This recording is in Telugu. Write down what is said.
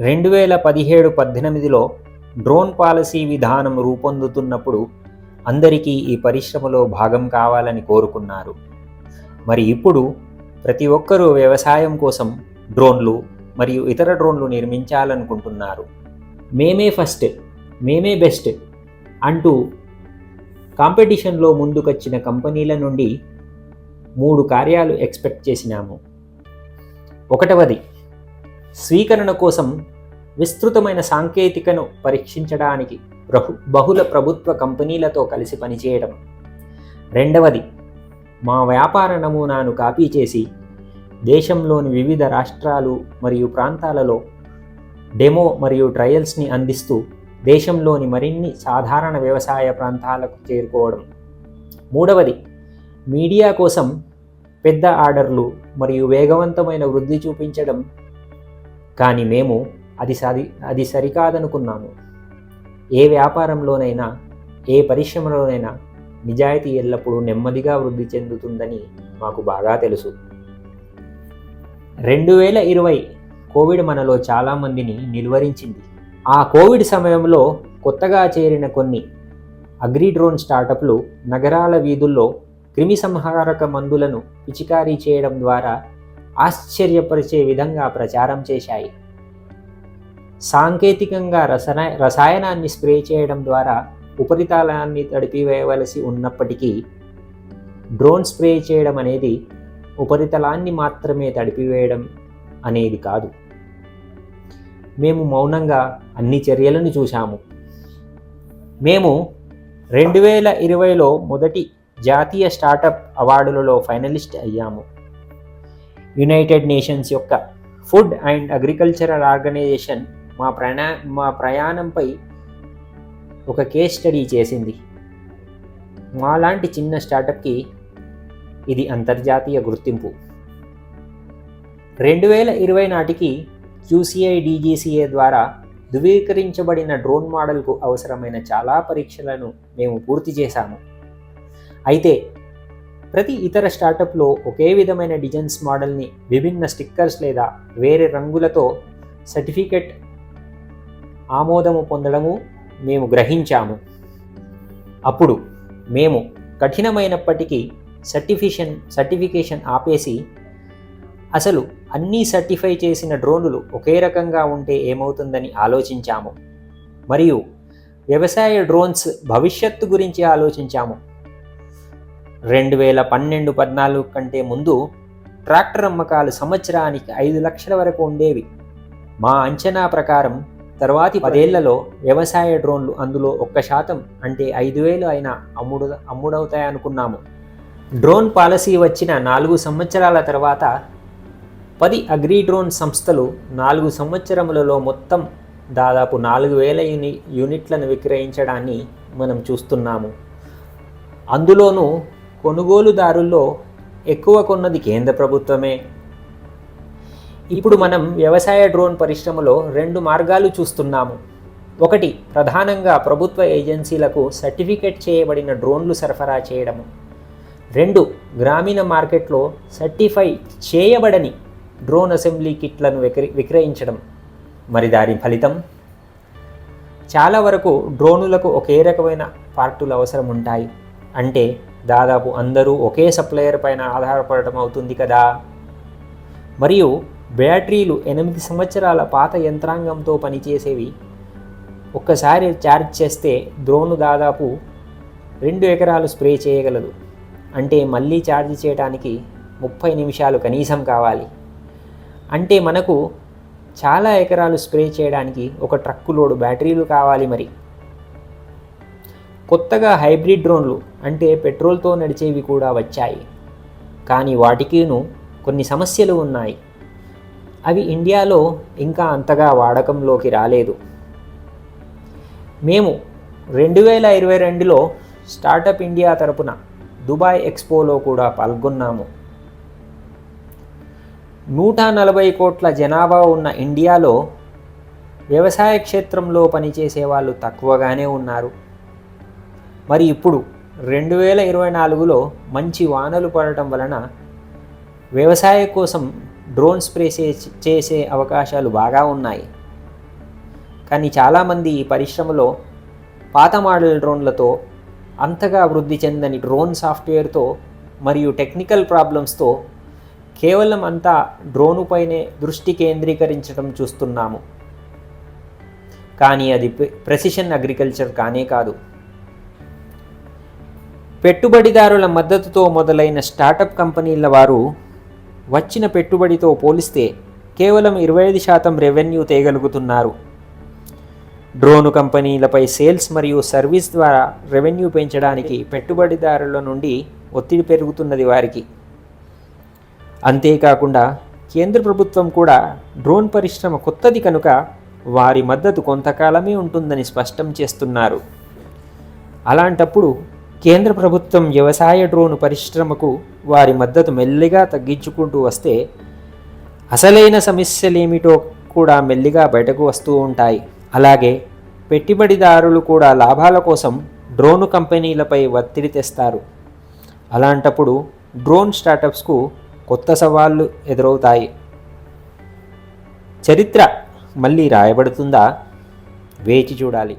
రెండు వేల పదిహేడు పద్దెనిమిదిలో డ్రోన్ పాలసీ విధానం రూపొందుతున్నప్పుడు అందరికీ ఈ పరిశ్రమలో భాగం కావాలని కోరుకున్నారు. మరి ఇప్పుడు ప్రతి ఒక్కరూ వ్యవసాయం కోసం డ్రోన్లు మరియు ఇతర డ్రోన్లు నిర్మించాలనుకుంటున్నారు. మేమే ఫస్ట్ మేమే బెస్ట్ అంటూ కాంపిటీషన్లో ముందుకొచ్చిన కంపెనీల నుండి మూడు కార్యాలు ఎక్స్పెక్ట్ చేసినాము. ఒకటవది స్వీకరణ కోసం విస్తృతమైన సాంకేతికను పరీక్షించడానికి బహు బహుళ ప్రభుత్వ కంపెనీలతో కలిసి పనిచేయడం. రెండవది మా వ్యాపార నమూనాను కాపీ చేసి దేశంలోని వివిధ రాష్ట్రాలు మరియు ప్రాంతాలలో డెమో మరియు ట్రయల్స్ని అందిస్తూ దేశంలోని మరిన్ని సాధారణ వ్యవసాయ ప్రాంతాలకు చేరుకోవడం. మూడవది మీడియా కోసం పెద్ద ఆర్డర్లు మరియు వేగవంతమైన వృద్ధి చూపించడం కానీ మేము అది సరి అది సరికాదనుకున్నాము. ఏ వ్యాపారంలోనైనా ఏ పరిశ్రమలోనైనా నిజాయితీ ఎల్లప్పుడూ నెమ్మదిగా వృద్ధి చెందుతుందని మాకు బాగా తెలుసు. రెండు వేల ఇరవై కోవిడ్ మనలో చాలామందిని నిలువరించింది. ఆ కోవిడ్ సమయంలో కొత్తగా చేరిన కొన్ని అగ్రి డ్రోన్ స్టార్టప్లు నగరాల వీధుల్లో క్రిమి సంహారక మందులను పిచికారీ చేయడం ద్వారా ఆశ్చర్యపరిచే విధంగా ప్రచారం చేశాయి. సాంకేతికంగా రసన రసాయనాన్ని స్ప్రే చేయడం ద్వారా ఉపరితలాన్ని తడిపివేయవలసి ఉన్నప్పటికీ డ్రోన్ స్ప్రే చేయడం అనేది ఉపరితలాన్ని మాత్రమే తడిపివేయడం అనేది కాదు. మేము మౌనంగా అన్ని చర్యలను చూశాము. మేము రెండు వేల ఇరవైలో మొదటి జాతీయ స్టార్టప్ అవార్డులలో ఫైనలిస్ట్ అయ్యాము. యునైటెడ్ నేషన్స్ యొక్క ఫుడ్ అండ్ అగ్రికల్చరల్ ఆర్గనైజేషన్ మా ప్రయా మా ప్రయాణంపై ఒక కేస్ స్టడీ చేసింది. మాలాంటి చిన్న స్టార్టప్కి ఇది అంతర్జాతీయ గుర్తింపు. రెండు వేల ఇరవై నాటికి క్యూసీఐ డీజీసీఏ ద్వారా ధృవీకరించబడిన డ్రోన్ మోడల్కు అవసరమైన చాలా పరీక్షలను మేము పూర్తి చేశాము. అయితే ప్రతి ఇతర స్టార్టప్లో ఒకే విధమైన డిజైన్స్ మోడల్ని విభిన్న స్టిక్కర్స్ లేదా వేరే రంగులతో సర్టిఫికెట్ ఆమోదము పొందడము మేము గ్రహించాము. అప్పుడు మేము కఠినమైనప్పటికీ సర్టిఫిషన్ సర్టిఫికేషన్ ఆపేసి అసలు అన్నీ సర్టిఫై చేసిన డ్రోన్లు ఒకే రకంగా ఉంటే ఏమవుతుందని ఆలోచించాము. మరియు వ్యవసాయ డ్రోన్స్ భవిష్యత్తు గురించి ఆలోచించాము. రెండు వేల పన్నెండు పద్నాలుగు కంటే ముందు ట్రాక్టర్ అమ్మకాలు సంవత్సరానికి ఐదు లక్షల వరకు ఉండేవి. మా అంచనా ప్రకారం తర్వాతి పదేళ్ళలో వ్యవసాయ డ్రోన్లు అందులో ఒక్క శాతం అంటే ఐదు వేలు అయినా అమ్ముడు అమ్ముడవుతాయనుకున్నాము. డ్రోన్ పాలసీ వచ్చిన నాలుగు సంవత్సరాల తర్వాత పది అగ్రి డ్రోన్ సంస్థలు నాలుగు సంవత్సరములలో మొత్తం దాదాపు నాలుగు వేల యూని యూనిట్లను విక్రయించడాన్ని మనం చూస్తున్నాము. అందులోనూ కొనుగోలుదారుల్లో ఎక్కువ కొన్నది కేంద్ర ప్రభుత్వమే. ఇప్పుడు మనం వ్యవసాయ డ్రోన్ పరిశ్రమలో రెండు మార్గాలు చూస్తున్నాము. ఒకటి ప్రధానంగా ప్రభుత్వ ఏజెన్సీలకు సర్టిఫికేట్ చేయబడిన డ్రోన్లు సరఫరా చేయడము. రెండు గ్రామీణ మార్కెట్లో సర్టిఫై చేయబడని డ్రోన్ అసెంబ్లీ కిట్లను విక్ర విక్రయించడం. మరి దాని ఫలితం? చాలా వరకు డ్రోనులకు ఒకే రకమైన పార్టులు అవసరం ఉంటాయి అంటే దాదాపు అందరూ ఒకే సప్లయర్ పైన ఆధారపడటం అవుతుంది కదా? మరియు బ్యాటరీలు ఎనిమిది సంవత్సరాల పాత యంత్రాంగంతో పనిచేసేవి. ఒక్కసారి ఛార్జ్ చేస్తే డ్రోను దాదాపు రెండు ఎకరాలు స్ప్రే చేయగలదు. అంటే మళ్ళీ ఛార్జ్ చేయడానికి ముప్పై నిమిషాలు కనీసం కావాలి. అంటే మనకు చాలా ఎకరాలు స్ప్రే చేయడానికి ఒక ట్రక్కు లోడు బ్యాటరీలు కావాలి మరి. కొత్తగా హైబ్రిడ్ డ్రోన్లు అంటే పెట్రోల్తో నడిచేవి కూడా వచ్చాయి. కానీ వాటికిను కొన్ని సమస్యలు ఉన్నాయి. అవి ఇండియాలో ఇంకా అంతగా వాడకంలోకి రాలేదు. మేము రెండు వేల ఇరవై రెండులో స్టార్టప్ ఇండియా తరపున దుబాయ్ ఎక్స్పోలో కూడా పాల్గొన్నాము. నూట నలభై కోట్ల జనాభా ఉన్న ఇండియాలో వ్యవసాయ క్షేత్రంలో పనిచేసే వాళ్ళు తక్కువగానే ఉన్నారు. మరి ఇప్పుడు రెండు వేల ఇరవై నాలుగులో మంచి వానలు పడటం వలన వ్యవసాయ కోసం డ్రోన్ స్ప్రే చేసే అవకాశాలు బాగా ఉన్నాయి. కానీ చాలామంది ఈ పరిశ్రమలో పాత మోడల్ డ్రోన్లతో అంతగా అభివృద్ధి చెందని డ్రోన్ సాఫ్ట్వేర్తో మరియు టెక్నికల్ ప్రాబ్లమ్స్తో కేవలం అంతా డ్రోనుపైనే దృష్టి కేంద్రీకరించడం చూస్తున్నాము. కానీ అది ప్రెసిషన్ అగ్రికల్చర్ కానే కాదు. పెట్టుబడిదారుల మద్దతుతో మొదలైన స్టార్టప్ కంపెనీల వారు వచ్చిన పెట్టుబడితో పోలిస్తే కేవలం ఇరవై ఐదు శాతం రెవెన్యూ తేగలుగుతున్నారు. డ్రోను కంపెనీలపై సేల్స్ మరియు సర్వీస్ ద్వారా రెవెన్యూ పెంచడానికి పెట్టుబడిదారుల నుండి ఒత్తిడి పెరుగుతున్నది వారికి. అంతేకాకుండా కేంద్ర ప్రభుత్వం కూడా డ్రోన్ పరిశ్రమ కొత్తది కనుక వారి మద్దతు కొంతకాలమే ఉంటుందని స్పష్టం చేస్తున్నారు. అలాంటప్పుడు కేంద్ర ప్రభుత్వం వ్యవసాయ డ్రోన్ పరిశ్రమకు వారి మద్దతు మెల్లిగా తగ్గించుకుంటూ వస్తే అసలైన సమస్యలేమిటో కూడా మెల్లిగా బయటకు వస్తూ ఉంటాయి. అలాగే పెట్టుబడిదారులు కూడా లాభాల కోసం డ్రోన్ కంపెనీలపై ఒత్తిడి తెస్తారు. అలాంటప్పుడు డ్రోన్ స్టార్టప్స్కు కొత్త సవాళ్ళు ఎదురవుతాయి. చరిత్ర మళ్ళీ రాయబడుతుందా? వేచి చూడాలి.